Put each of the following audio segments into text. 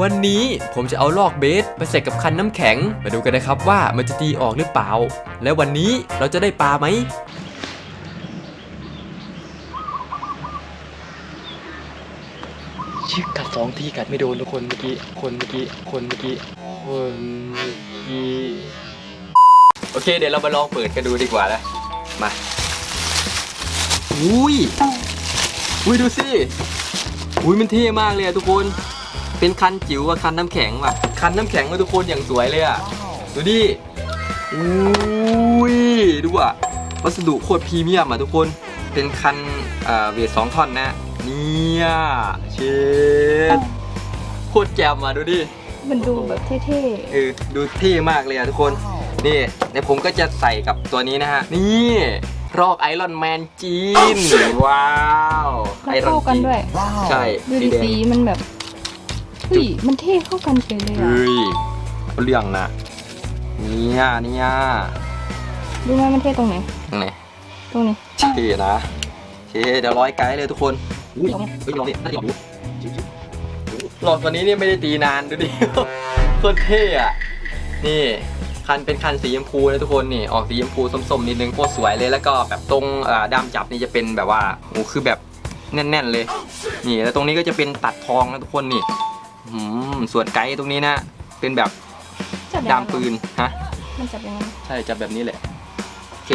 วันนี้ผมจะเอาลอกเบสไปใส่กับคันน้ำแข็ง มาดูกันนะครับว่ามันจะตีออกหรือเปล่า และวันนี้เราจะได้ปลาไหมชิกกัดสองทีกัดไม่โดนทุกคนเมื่อกี้ คนเมื่อกี้ คนเมื่อกี้ คนเมื่อกี้ โอเค เดี๋ยวเรามาลองเปิดกันดูดีกว่านะ มา อุ้ย อุ้ยดูสิ อุ้ยมันเท่มากเลยอะทุกคน เป็นคันจิ๋วกับคันน้ำแข็งว่ะ คันน้ำแข็งมาทุกคนอย่างสวยเลยอะดูดิ อุ้ย ดูอะวัสดุโคตรพรีเมียมอะทุกคน เป็นคันเอ่อเวทสองท่อนนะ เนี่ยเชดโคตรแจ่มอะดูดิ มันดูแบบเท่เออ ดูเท่มากเลยอะทุกคน นี่เดี๋ยวผมก็จะใส่กับตัวนี้นะฮะ นี่รอกไอรอนแมนจีน ว้าวๆแล้วเข้ากันด้วยใช่ ดูสีดิแดงสีมันแบบ เฮ้ยมันเท่เข้ากันเฉยเลยอะเฮ้ยเรื่องนะเนี่ยเนี่ยรู้ไหมมันเท่ตรงไหนตรงไหนตรงนี้เท่นะโอเคเดี๋ยวร้อยไกด์เลยทุกคนอุ้ยลองเฮ้ยลองดิน่าจะลองดูหลอดตัวนี้เนี่ยไม่ได้ตีนานดูดิโคตรเท่อะนี่คันเป็นคันสีชมพูนะทุกคนนี่ออกสีชมพูส้มๆนิดนึงโคตรสวยเลยแล้วก็แบบตรงอ่าด้ามจับนี่จะเป็นแบบว่าโอ้คือแบบแน่น ๆ เลย นี่แล้วตรงนี้ก็จะเป็นตัดทองนะทุกคนนี่ อืมส่วนไกด์ตรงนี้นะ เป็นแบบจับยังไงด้ามปืนฮะมันจับยังไงใช่จับแบบนี้แหละโอเค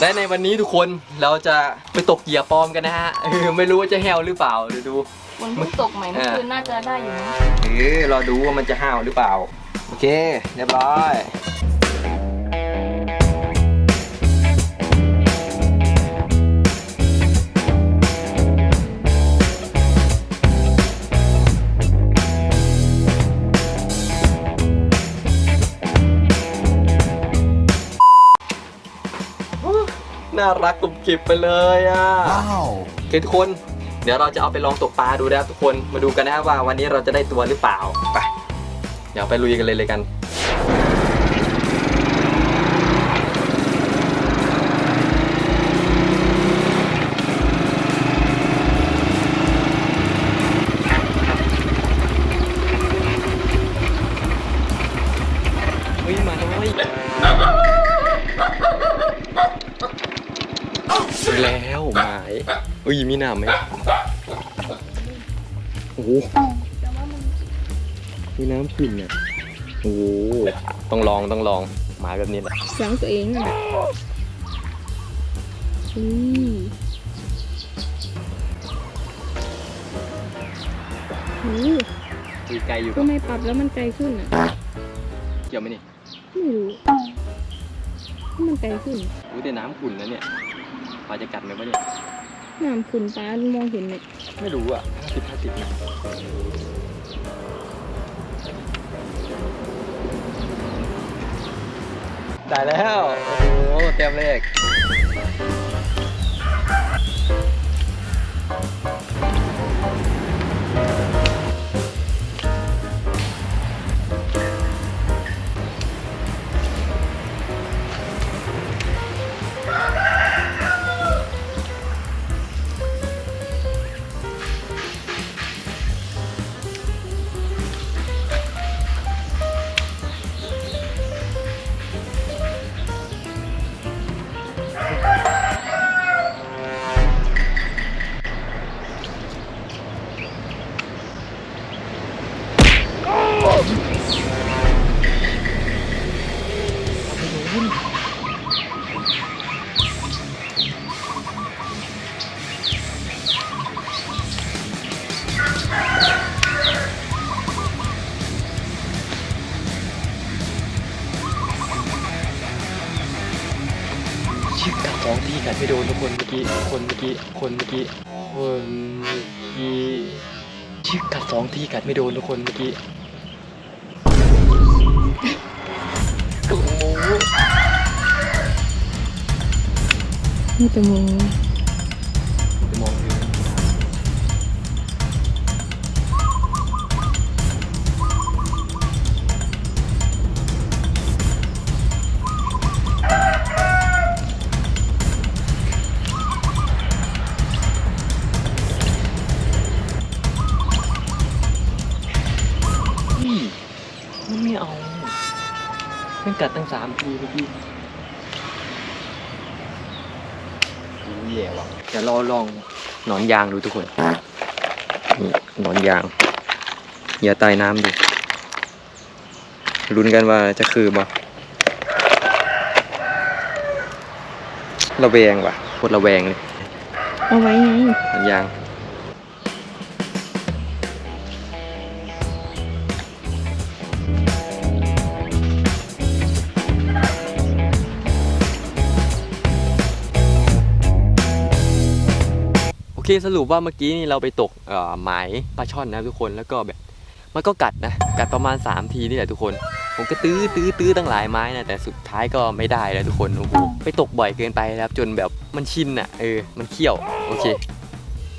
และในวันนี้ทุกคนเราจะไปตกเหยื่อปลอมกันนะฮะเออไม่รู้ว่าจะแฮวหรือเปล่าเดี๋ยวดูฝนเพิ่งตกใหม่เมื่อคืนน่าจะได้อยู่นะเออรอดูว่ามันจะห้าวหรือเปล่า โอเค เรียบร้อย น่ารักกรุบกริบไปเลยอะโอเคทุกคน เดี๋ยวเราจะเอาไปลองตกปลาดูนะครับทุกคนมาดูกันนะครับว่าวันนี้เราจะได้ตัวหรือเปล่าไปเดี๋ยวไปลุยกันเลยเลยกัน อุ้ยมีหนามไหมโอ้โหมีน้ำขุ่นเนี่ยโอ้โหต้องลองต้องลองหมายแบบนี้แหละเสียงตัวเองอะอืมโอ้มีไกลอยู่ทำไมปรับแล้วมันไกลขึ้นอะ เกี่ยวไหมนี่ไม่รู้มันไกลขึ้นอุ้ยแต่น้ำขุ่นนะเนี่ยปลาจะกัดไหมวะเนี่ย น้ำขุ่นป้ามองเห็นไหมไม่รู้อะห้าสิบห้าสิบนะได้แล้ว โอ้โหเต็มเลข ชิกกัดสองทีกัดไม่โดนทุกคนเมื่อกี้ คนเมื่อกี้ คนเมื่อกี้ คนเมื่อกี้ชิกกัดสองทีกัดไม่โดนทุกคนเมื่อกี้ นี่เป็นมุมจะมองดูเอาเพิ่งกัดตั้งสามทีเมื่อกี้ แย่ว่ะเดี๋ยวรอลองหนอนยางดูทุกคนนี่หนอนยาง อย่าใต้น้ำดูลุ้นกันว่าจะคือบ่ระแวงว่ะโคตรระแวงเลยเอาไว้ไงหนอนยาง เคสรุปว่าเมื่อกี้นี่เราไปตกหมายปลาช่อนนะทุกคนแล้วก็แบบมันก็กัดนะกัดประมาณ 3 ทีนี่แหละทุกคน ผมก็ตื้อตื้อตื้อตั้งหลายไม้นะแต่สุดท้ายก็ไม่ได้แล้วทุกคนโอ้โหไปตกบ่อยเกินไปนะครับจนแบบมันชินอะเออมันเขี้ยวโอเค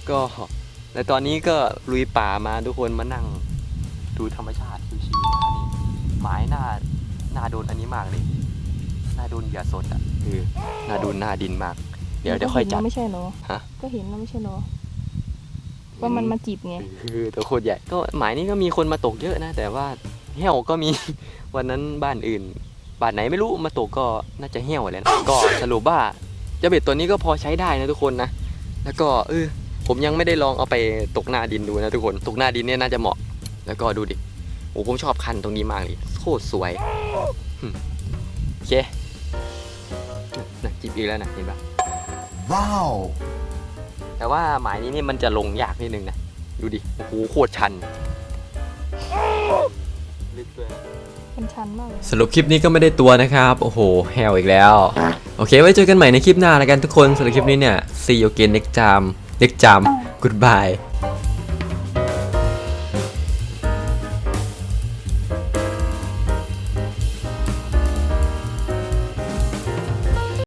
ก็ในตอนนี้ก็ลุยป่ามาทุกคนมานั่งดูธรรมชาติชิวๆนะนี่หมายหน้าหน้าโดนอันนี้มากเลยหน้าโดนเหยื่อสดอะเออหน้าโดนหน้าดินมาก เดี๋ยวเดี๋ยวค่อยจัดก็เห็นแล้วไม่ใช่เหรอฮะ ก็เห็นแล้วไม่ใช่เหรอว่ามันมาจีบไงคือตัวโคตรใหญ่ก็หมายนี้ก็มีคนมาตกเยอะนะ แต่ว่าเหี้ยวก็มี วันนั้นบ้านอื่นบ้านไหนไม่รู้มาตกก็น่าจะเหี้ยวเลยนะก็สรุปว่าเจ้าเบ็ดตัวนี้ก็พอใช้ได้นะทุกคนนะ แล้วก็เออผมยังไม่ได้ลองเอาไปตกหน้าดินดูนะทุกคน ตกหน้าดินเนี่ยน่าจะเหมาะ แล้วก็ดูดิโอ้ผมชอบคันตรงนี้มากเลยโคตรสวยหึโอเคนะจิบอีกแล้วนะเห็นปะ Wow. แต่ว่าหมายนี้นี่มันจะลงยากนิดนึงนะ ดูดิ โอ้โหโคตรชัน ลึกด้วยมันชันมากเลย สรุปคลิปนี้ก็ไม่ได้ตัวนะครับ โอ้โหแฮวอีกแล้ว โอเค ไว้เจอกันใหม่ในคลิปหน้าแล้วกันทุกคนสำหรับคลิปนี้เนี่ย see you again next time next time goodbye